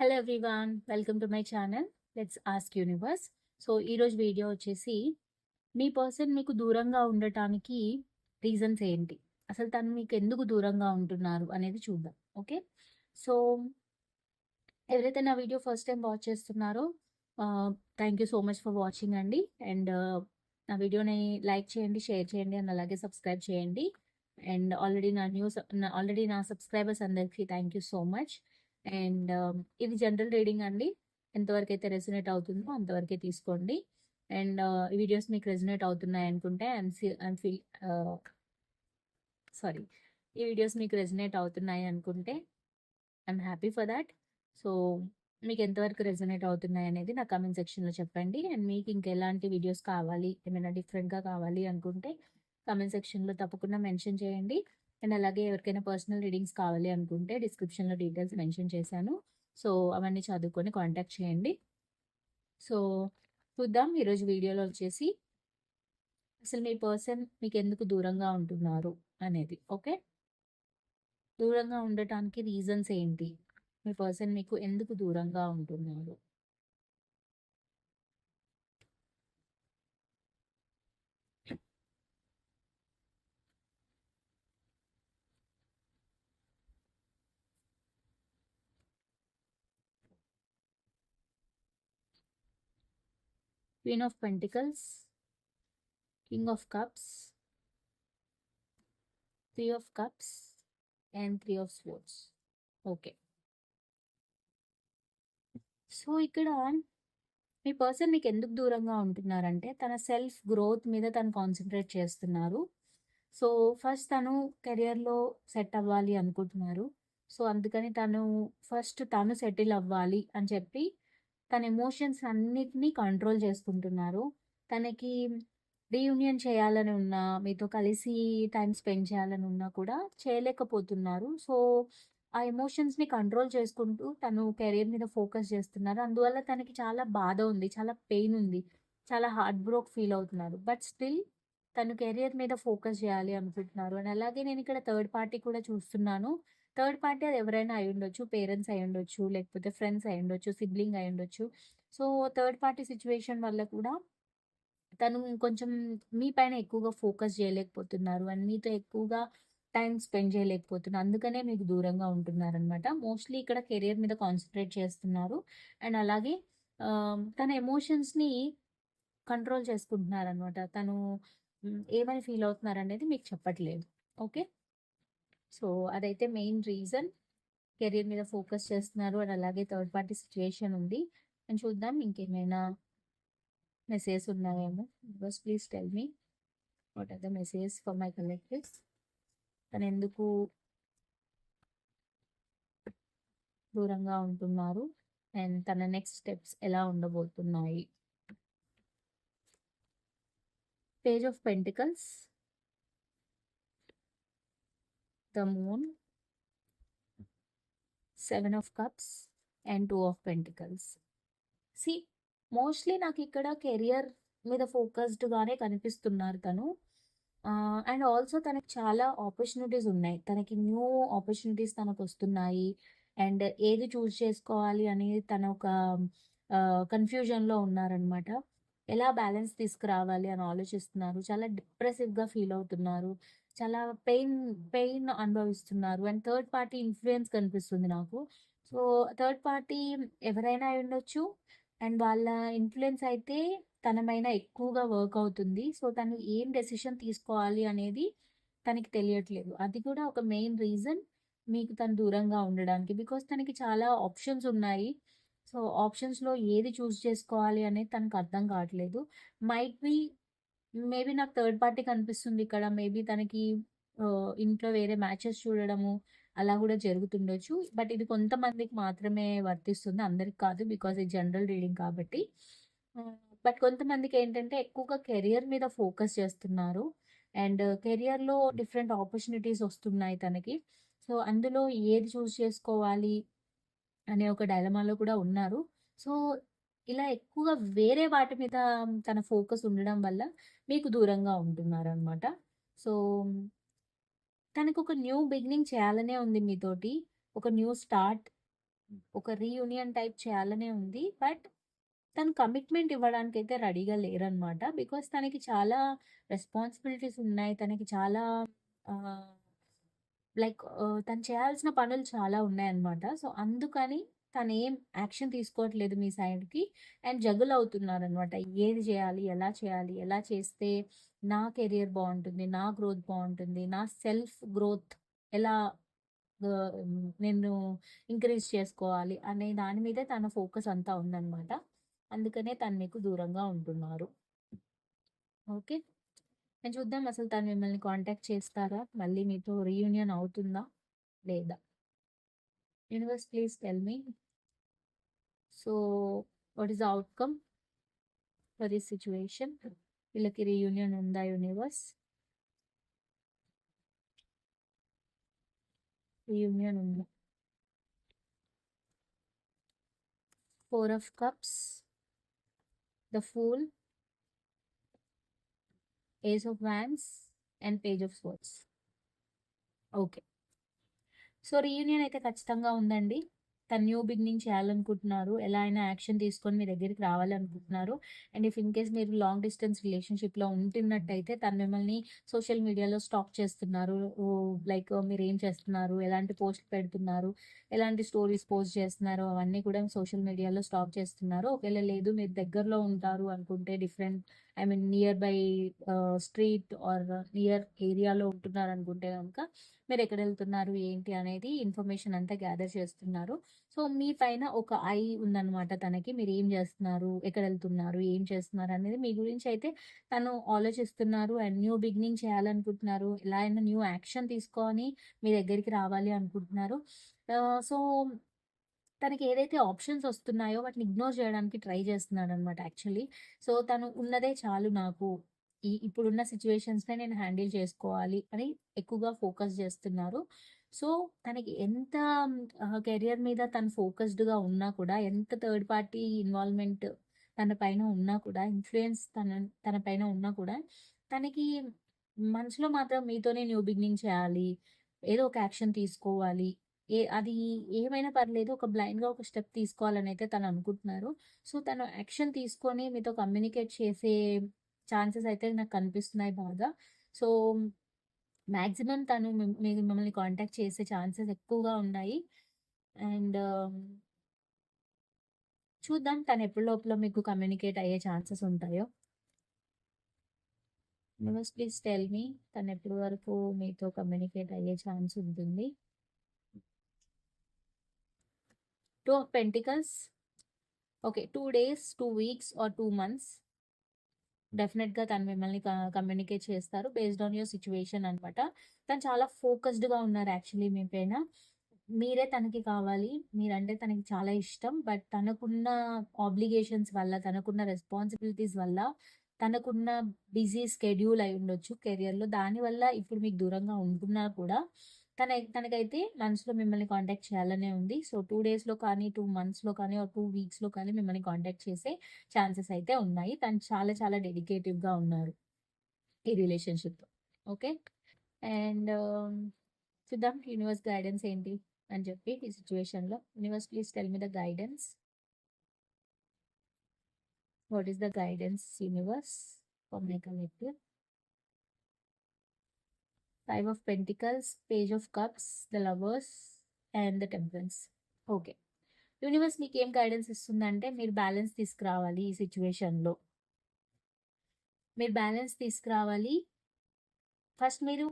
Hello everyone welcome to my channel let's ask universe so ఈరోజు video వచ్చేసి మీ person మీకు దూరంగా ఉండటానికి రీజన్స్ ఏంటి? అసలు తను మీకు ఎందుకు దూరంగా ఉంటున్నారు అనేది చూద్దాం. ఓకే సో ఎవరైతే నా వీడియో ఫస్ట్ టైం వాచ్ చేస్తున్నారో thank you so much for watching అండి. అండ్ నా వీడియోని లైక్ చేయండి షేర్ చేయండి అండ్ అలాగే సబ్స్క్రైబ్ చేయండి. అండ్ ఆల్రెడీ నా న్యూస్ ఆల్రెడీ నా సబ్స్క్రైబర్స్ అందరికీ thank you so much and ఇది జనరల్ రీడింగ్ అండి. ఎంతవరకు అయితే రెసినేట్ అవుతుందో అంతవరకే తీసుకోండి. అండ్ ఈ వీడియోస్ మీకు రెసినేట్ అవుతున్నాయి అనుకుంటే అండ్ ఫీల్ సారీ. ఈ వీడియోస్ మీకు రెసినేట్ అవుతున్నాయి అనుకుంటే I'm happy for that. So మీకు ఎంతవరకు రెజనేట్ అవుతున్నాయి అనేది నా కమెంట్ సెక్షన్లో చెప్పండి. అండ్ మీకు ఇంకెలాంటి వీడియోస్ కావాలి ఏమైనా డిఫరెంట్గా కావాలి అనుకుంటే కమెంట్ సెక్షన్లో తప్పకుండా మెన్షన్ చేయండి. అండ్ అలాగే ఎవరికైనా పర్సనల్ రీడింగ్స్ కావాలి అనుకుంటే డిస్క్రిప్షన్లో డీటెయిల్స్ మెన్షన్ చేశాను. సో అవన్నీ చదువుకొని కాంటాక్ట్ చేయండి. సో చూద్దాం ఈరోజు వీడియోలో వచ్చేసి అసలు మీ పర్సన్ మీకు ఎందుకు దూరంగా ఉంటున్నారు అనేది ఓకే? దూరంగా ఉండటానికి రీజన్స్ ఏంటి? మీ పర్సన్ మీకు ఎందుకు దూరంగా ఉంటున్నారు? Queen of pentacles king of cups three of cups and three of swords okay so ఇక్కడ మీ పర్సన్ మీకు ఎందుకు దూరంగా ఉంటున్నారంటే తన సెల్ఫ్ గ్రోత్ మీద తను కాన్సన్ట్రేట్ చేస్తున్నారు. సో ఫస్ట్ తను కెరియర్లో సెట్ అవ్వాలి అనుకుంటున్నారు. సో అందుకని తను ఫస్ట్ తను సెటిల్ అవ్వాలి అని చెప్పి తన ఎమోషన్స్ అన్నిటినీ కంట్రోల్ చేసుకుంటున్నారు తనకి రీయూనియన్ చేయాలని ఉన్నా మీతో కలిసి టైం స్పెండ్ చేయాలని ఉన్నా కూడా చేయలేకపోతున్నారు. సో ఆ ఎమోషన్స్ని కంట్రోల్ చేసుకుంటూ తను కెరీర్ మీద ఫోకస్ చేస్తున్నారు. అందువల్ల తనకి చాలా బాధ ఉంది చాలా పెయిన్ ఉంది చాలా హార్ట్ బ్రోక్ ఫీల్ అవుతున్నారు. బట్ స్టిల్ తను కెరియర్ మీద ఫోకస్ చేయాలి అనుకుంటున్నారు. అండ్ అలాగే నేను ఇక్కడ థర్డ్ పార్టీ కూడా చూస్తున్నాను. థర్డ్ పార్టీ అది ఎవరైనా అయి ఉండొచ్చు పేరెంట్స్ అయి ఉండొచ్చు లేకపోతే ఫ్రెండ్స్ అయి ఉండొచ్చు సిబ్లింగ్ అయి ఉండొచ్చు. సో థర్డ్ పార్టీ సిచ్యువేషన్ వల్ల కూడా తను కొంచెం మీ పైన ఎక్కువగా ఫోకస్ చేయలేకపోతున్నారు అండ్ మీతో ఎక్కువగా టైం స్పెండ్ చేయలేకపోతున్నారు. అందుకనే మీకు దూరంగా ఉంటున్నారనమాట మోస్ట్లీ ఇక్కడ కెరియర్ మీద కాన్సన్ట్రేట్ చేస్తున్నారు. అండ్ అలాగే తన ఎమోషన్స్ని కంట్రోల్ చేసుకుంటున్నారనమాట తను ఏమని ఫీల్ అవుతున్నారు అనేది మీకు చెప్పట్లేదు. ఓకే? సో అదైతే మెయిన్ రీజన్. కెరీర్ మీద ఫోకస్ చేస్తున్నారు అండ్ అలాగే థర్డ్ పార్టీ సిచ్యువేషన్ ఉంది. అండ్ చూద్దాం ఇంకేమైనా మెసేజ్ ఉన్నాయేమో. Because please tell me what are the message for my collectives? తను ఎందుకు దూరంగా ఉంటున్నారు? అండ్ తన నెక్స్ట్ స్టెప్స్ ఎలా ఉండబోతున్నాయి? Page of pentacles. The moon seven of cups and two of pentacles see mostly నాకు ఇక్కడ కెరియర్ మీద ఫోకస్డ్గానే కనిపిస్తున్నారు తను. అండ్ ఆల్సో తనకి చాలా ఆపర్చునిటీస్ ఉన్నాయి. తనకి న్యూ ఆపర్చునిటీస్ తనకు వస్తున్నాయి. అండ్ ఏది చూస్ చేసుకోవాలి అనేది తన ఒక కన్ఫ్యూజన్లో ఉన్నారనమాట ఎలా బ్యాలెన్స్ తీసుకురావాలి అని ఆలోచిస్తున్నారు. చాలా డిప్రెసివ్గా ఫీల్ అవుతున్నారు. చాలా పెయిన్ పెయిన్ అనుభవిస్తున్నారు. అండ్ థర్డ్ పార్టీ ఇన్ఫ్లుయెన్స్ కనిపిస్తుంది నాకు. సో థర్డ్ పార్టీ ఎవరైనా అయి ఉండొచ్చు. అండ్ వాళ్ళ ఇన్ఫ్లుయెన్స్ అయితే తనమైన ఎక్కువగా వర్క్ అవుతుంది. సో తను ఏం డెసిషన్ తీసుకోవాలి అనేది తనకి తెలియట్లేదు. అది కూడా ఒక మెయిన్ రీజన్ మీకు తను దూరంగా ఉండడానికి. బికాస్ తనకి చాలా ఆప్షన్స్ ఉన్నాయి. సో ఆప్షన్స్లో ఏది చూస్ చేసుకోవాలి అనేది తనకు అర్థం కావట్లేదు. మైట్ బి మేబీ నాకు థర్డ్ పార్టీ కనిపిస్తుంది ఇక్కడ. మేబీ తనకి ఇంట్లో వేరే మ్యాచెస్ చూడడము అలా కూడా జరుగుతుండొచ్చు. బట్ ఇది కొంతమందికి మాత్రమే వర్తిస్తుంది. అందరికి కాదు బికాజ్ ఇది జనరల్ రీడింగ్ కాబట్టి. బట్ కొంతమందికి ఏంటంటే ఎక్కువగా కెరియర్ మీద ఫోకస్ చేస్తున్నారు. అండ్ కెరియర్లో డిఫరెంట్ ఆపర్చునిటీస్ వస్తున్నాయి తనకి. సో అందులో ఏది చూస్ చేసుకోవాలి అనే ఒక డైలమాలో కూడా ఉన్నారు. సో ఇలా ఎక్కువగా వేరే వాటి మీద తన ఫోకస్ ఉండడం వల్ల మీకు దూరంగా ఉంటున్నారు అనమాట సో తనకు ఒక న్యూ బిగినింగ్ చేయాలనే ఉంది మీతోటి ఒక న్యూ స్టార్ట్ ఒక రీయూనియన్ టైప్ చేయాలనే ఉంది. బట్ తను కమిట్మెంట్ ఇవ్వడానికైతే రెడీగా లేరనమాట. బికాస్ తనకి చాలా రెస్పాన్సిబిలిటీస్ ఉన్నాయి. తనకి చాలా లైక్ తను చేయాల్సిన పనులు చాలా ఉన్నాయన్నమాట. సో, అందుకని తను ఏం యాక్షన్ తీసుకోవట్లేదు మీ సైడ్‌కి. అండ్ జగుల్ అవుతున్నారనమాట. ఏది చేయాలి? ఎలా చేయాలి? ఎలా చేస్తే నా కెరియర్ బాగుంటుంది నా గ్రోత్ బాగుంటుంది నా సెల్ఫ్ గ్రోత్ ఎలా నేను ఇంక్రీజ్ చేసుకోవాలి? అనే దాని మీదే తన ఫోకస్ అంతా ఉందనమాట. అందుకనే తను మీకు దూరంగా ఉంటున్నారు. ఓకే. నేను చూద్దాం అసలు తను మిమ్మల్ని కాంటాక్ట్ చేస్తారా? మళ్ళీ మీతో రీయూనియన్ అవుతుందా? లేదా? Universe please tell me. So, what is the outcome for this situation? వీళ్ళకి రీయూనియన్ ఉందా యూనివర్స్? రీయూనియన్ ఉందా? Four of cups. The fool. Ace of wands and page of swords okay. So, reunion అయితే ఖచ్చితంగా ఉందండి. తను new beginning చేయాలనుకుంటున్నారు. ఎలా అయినా యాక్షన్ తీసుకొని మీ దగ్గరికి రావాలనుకుంటున్నారు. అండ్ ఇఫ్ ఇన్ కేస్ మీరు లాంగ్ డిస్టెన్స్ రిలేషన్‌షిప్‌లో ఉంటున్నట్టయితే తను మిమ్మల్ని సోషల్ మీడియాలో స్టాక్ చేస్తున్నారు. లైక్ లైక్ మీరేం చేస్తున్నారు? ఎలాంటి పోస్ట్‌లు పెడుతున్నారు? ఎలాంటి స్టోరీస్ పోస్ట్ చేస్తున్నారు? అవన్నీ కూడా సోషల్ మీడియాలో స్టాక్ చేస్తున్నారు. ఒకవేళ లేదు మీరు దగ్గరలో ఉంటారు అనుకుంటే different I mean near by street or near ఏరియాలో ఉంటున్నారు అనుకుంటే కనుక మీరు ఎక్కడ వెళ్తున్నారు ఏంటి? అనేది ఇన్ఫర్మేషన్ అంతా గ్యాదర్ చేస్తున్నారు. సో, మీ పైన ఒక ఐ ఉందనమాట తనకి. మీరు ఏం చేస్తున్నారు ఎక్కడ ఎక్కడెళ్తున్నారు? ఏం చేస్తున్నారు? అనేది మీ గురించి అయితే తను ఆలోచిస్తున్నారు. అండ్ న్యూ బిగినింగ్ చేయాలనుకుంటున్నారు. ఎలా అయినా న్యూ యాక్షన్ తీసుకొని మీ దగ్గరికి రావాలి అనుకుంటున్నారు. సో, తనకి ఏదైతే ఆప్షన్స్ వస్తున్నాయో వాటిని ఇగ్నోర్ చేయడానికి ట్రై చేస్తున్నాడనమాట యాక్చువల్లీ. సో, తను ఉన్నదే చాలు నాకు. ఈ ఇప్పుడున్న సిచ్యువేషన్స్నే నేను హ్యాండిల్ చేసుకోవాలి అని ఎక్కువగా ఫోకస్ చేస్తున్నారు. సో, తనకి ఎంత కెరియర్ మీద తను ఫోకస్డ్‌గా ఉన్నా కూడా, ఎంత థర్డ్ పార్టీ ఇన్వాల్వ్‌మెంట్ తన పైన ఉన్నా కూడా, ఇన్ఫ్లుయెన్స్ తన తన పైన ఉన్నా కూడా, తనకి మనసులో మాత్రం మీతోనే న్యూ బిగినింగ్ చేయాలి. ఏదో ఒక యాక్షన్ తీసుకోవాలి. ఏ అది ఏమైనా పర్లేదు. ఒక బ్లైండ్‌గా ఒక స్టెప్ తీసుకోవాలనైతే తను అనుకుంటున్నారు. సో, తను యాక్షన్ తీసుకొని మీతో కమ్యూనికేట్ చేసే ఛాన్సెస్ అయితే నాకు కనిపిస్తున్నాయి బాగా. సో, మాక్సిమం తను మిమ్మల్ని కాంటాక్ట్ చేసే ఛాన్సెస్ ఎక్కువగా ఉన్నాయి. అండ్ చూద్దాం తను ఎప్పటి లోపల మీకు కమ్యూనికేట్ అయ్యే ఛాన్సెస్ ఉంటాయో. యూనివర్స్ ప్లీజ్ టెల్ మీ తను ఎప్పటి వరకు మీతో కమ్యూనికేట్ అయ్యే ఛాన్స్ ఉంటుంది? Two of pentacles. Okay. Two days, two weeks or two months. డెఫినెట్గా తను మిమ్మల్ని కమ్యూనికేట్ చేస్తారు. బేస్డ్ ఆన్ యువర్ సిచ్యువేషన్ అనమాట. తను చాలా ఫోకస్డ్‌గా ఉన్నారు యాక్చువల్లీ మీ పైన. మీరే తనకి కావాలి. మీరంటే తనకి చాలా ఇష్టం. బట్ తనకున్న ఆబ్లిగేషన్స్ వల్ల, తనకున్న రెస్పాన్సిబిలిటీస్ వల్ల, తనకున్న బిజీ స్కెడ్యూల్ అయ్యుండొచ్చు కెరియర్‌లో. దానివల్ల ఇప్పుడు మీకు దూరంగా ఉంటున్నా కూడా తన తనకైతే మనసులో మిమ్మల్ని కాంటాక్ట్ చేయాలనే ఉంది. సో, టూ డేస్‌లో కానీ, టూ మంత్స్‌లో కానీ ఒక టూ వీక్స్‌లో కానీ మిమ్మల్ని కాంటాక్ట్ చేసే ఛాన్సెస్ అయితే ఉన్నాయి. తను చాలా చాలా డెడికేటివ్‌గా ఉన్నారు. ఈ రిలేషన్షిప్తో ఓకే. అండ్ చూద్దాం యూనివర్స్ గైడెన్స్ ఏంటి అని చెప్పి ఈ సిచ్యువేషన్లో universe please tell me the guidance. What is the guidance universe for my collective? Five of pentacles, page of cups, the lovers and the temperance. Okay. Universe మీకు ఏం guidance ఇస్తుందంటే మీరు balance తీసుకురావాలి ఈ సిచ్యువేషన్లో మీరు బ్యాలెన్స్ తీసుకురావాలి. ఫస్ట్ మీరు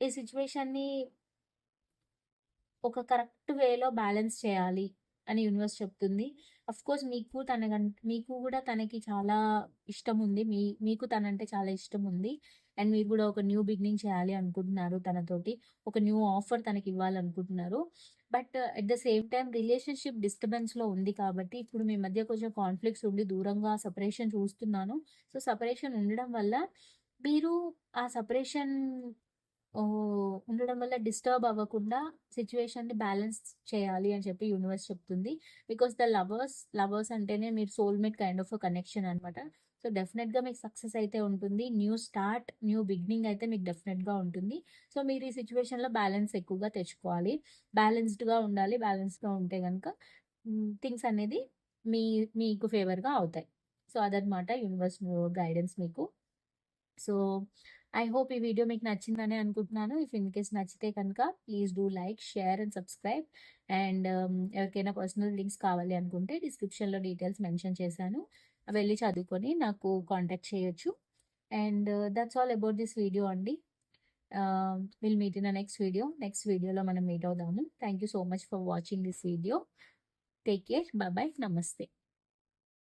ఈ సిచ్యువేషన్ని ఒక కరెక్ట్ వేలో బ్యాలెన్స్ చేయాలి అని యూనివర్స్ చెప్తుంది. ఆఫ్‌కోర్స్ మీకు తన మీకు కూడా తనకి చాలా ఇష్టం ఉంది. మీ మీకు తనంటే చాలా ఇష్టం ఉంది. అండ్ మీరు కూడా ఒక న్యూ బిగినింగ్ చేయాలి అనుకుంటున్నారు తనతోటి. ఒక న్యూ ఆఫర్ తనకి ఇవ్వాలనుకుంటున్నారు but at the same time relationship డిస్టర్బెన్స్‌లో ఉంది కాబట్టి ఇప్పుడు మీ మధ్య కొంచెం కాన్‌ఫ్లిక్ట్స్ ఉండి దూరంగా సపరేషన్ చూస్తున్నాను. సో, సపరేషన్ ఉండడం వల్ల మీరు ఆ సపరేషన్ ఉండడం వల్ల డిస్టర్బ్ అవ్వకుండా సిచ్యువేషన్ని బ్యాలెన్స్ చేయాలి అని చెప్పి యూనివర్స్ చెప్తుంది. బికాస్ ద లవర్స్, లవర్స్ అంటేనే మీరు సోల్‌మేట్ కైండ్ ఆఫ్ కనెక్షన్ అనమాట. సో డెఫినెట్‌గా మీకు సక్సెస్ అయితే ఉంటుంది. న్యూ స్టార్ట్, న్యూ బిగినింగ్ అయితే మీకు డెఫినెట్‌గా ఉంటుంది. సో మీరు ఈ సిచ్యువేషన్లో బ్యాలెన్స్ ఎక్కువగా తెచ్చుకోవాలి. బ్యాలెన్స్డ్‌గా ఉండాలి. బ్యాలెన్స్‌గా ఉంటే కనుక థింగ్స్ అనేది మీ మీకు ఫేవర్‌గా అవుతాయి. సో అదనమాట యూనివర్స్ గైడెన్స్ మీకు. సో ఐ హోప్ ఈ వీడియో మీకు నచ్చిందనే అనుకుంటున్నాను. ఇఫ్ ఇన్ కేస్ నచ్చితే కనుక please do like, share and subscribe. And ఎవరికైనా పర్సనల్ లింక్స్ కావాలి అనుకుంటే డిస్క్రిప్షన్‌లో డీటెయిల్స్ మెన్షన్ చేశాను. వెళ్ళి చదువుకొని నాకు కాంటాక్ట్ చేయొచ్చు. And that's all about this video అండి. Will meet in the next video. Next వీడియోలో మనం మీట్ అవుదాము. Thank you so much for watching this video. Take care. Bye నమస్తే.